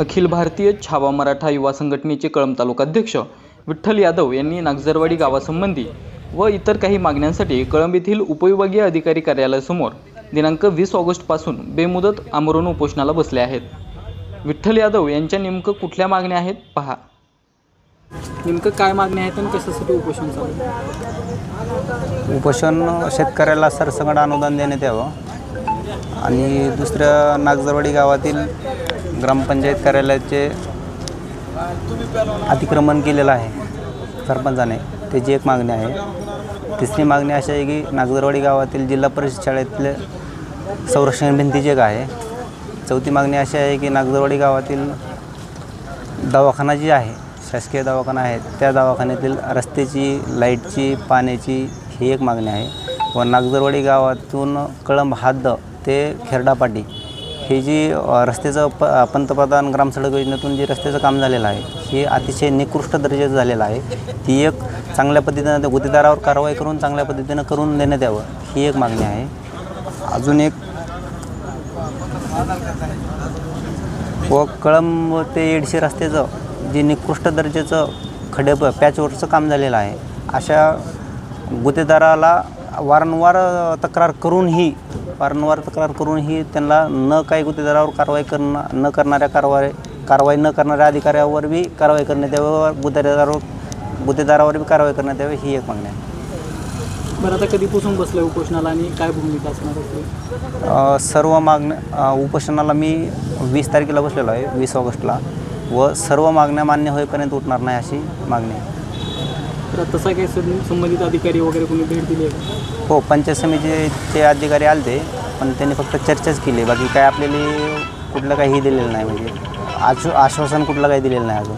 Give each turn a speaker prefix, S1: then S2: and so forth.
S1: अखिल भारतीय छावा मराठा युवा संघटनेचे कळंब तालुकाध्यक्ष विठ्ठल यादव यांनी नागझरवाडी गावासंबंधी व इतर काही मागण्यांसाठी कळंब येथील उपविभागीय अधिकारी कार्यालयासमोर दिनांक वीस ऑगस्टपासून बेमुदत आमरण उपोषणाला बसले आहेत. विठ्ठल यादव यांच्या नेमकं कुठल्या मागण्या आहेत? पहा. नेमकं काय मागण्या आहेत आणि कशासाठी उपोषण चालू
S2: उपोषण शेतकऱ्याला सरसकट अनुदान देण्यात यावं. आणि दुसऱ्या नागजरवाडी गावातील ग्रामपंचायत कार्यालयाचे अतिक्रमण केलेलं आहे सरपंचाने. त्याची एक मागणी आहे. तिसरी मागणी अशी आहे की नागदरवाडी गावातील जिल्हा परिषद शाळेतले संरक्षण भिंतीची एक आहे. चौथी मागणी अशी आहे की नागदरवाडी गावातील दवाखाना जी आहे शासकीय दवाखाना आहे त्या दवाखान्यातील रस्त्याची लाईटची पाण्याची ही एक मागणी आहे. व नागदरवाडी गावातून कळंब हाद ते खेरडापाटी हे जी रस्त्याचं प पंतप्रधान ग्रामसडक योजनेतून जे रस्त्याचं काम झालेलं आहे हे अतिशय निकृष्ट दर्जाचं झालेलं आहे. ती एक चांगल्या पद्धतीनं त्या गुत्तेदारावर कारवाई करून चांगल्या पद्धतीनं करून देण्यात यावं ही एक मागणी आहे. अजून एक व कळंब ते येडशी रस्त्याचं जे निकृष्ट दर्जाचं खडे पॅचवरचं काम झालेलं आहे अशा गुत्तेदाराला वारंवार तक्रार करूनही वारंवार तक्रार करूनही त्यांना न काही गुत्तेदारावर कारवाई करणं न करणाऱ्या कारवाई कारवाई न करणाऱ्या अधिकाऱ्यावर बी कारवाई करण्यात यावं गुत्तेदारावर गुत्तेदारावर बी कारवाई करण्यात यावी ही एक मागणी आहे.
S1: बरं आता कधीपासून बसलं उपोषणाला आणि काय भूमिका असणार
S2: सर्व मागण्या उपोषणाला मी वीस तारखेला बसलेलो आहे वीस ऑगस्टला. व सर्व मागण्या मान्य होईपर्यंत उठणार नाही अशी मागणी आहे.
S1: तर तसा काही संबंधित अधिकारी वगैरे कोणी भेट दिली आहे
S2: हो पंचायत समितीचे अधिकारी आलते पण त्यांनी फक्त चर्चाच केली. बाकी काय आपल्याला कुठलं काही दिलेलं नाही म्हणजे आश्व आश्वासन कुठलं काही दिलेलं नाही अजून.